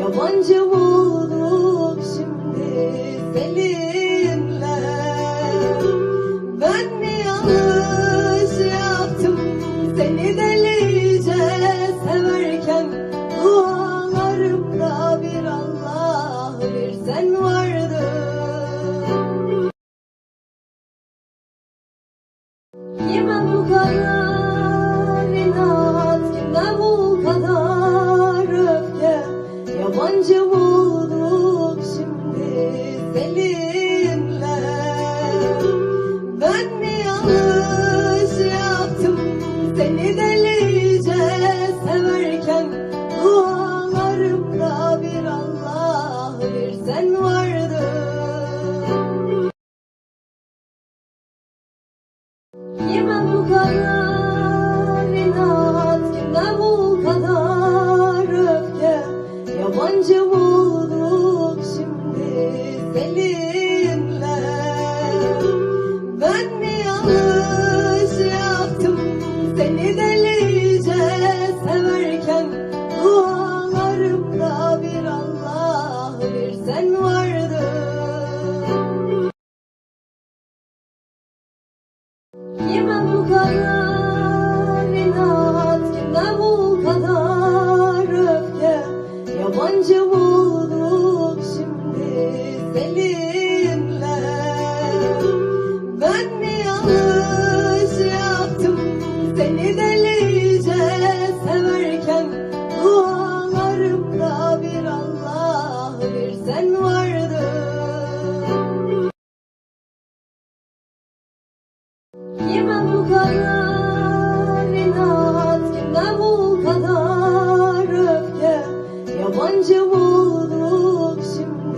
yabancı bu Önce şimdi seninle. Ben mi yanlış yaptım? Seni delice severken Dualarımda bir Allah bir sen vardın. Yemem bu kadar. Seni delice severken dualarımda bir Allah bir sen vardın. Kime bu kadar? Davul ruhsum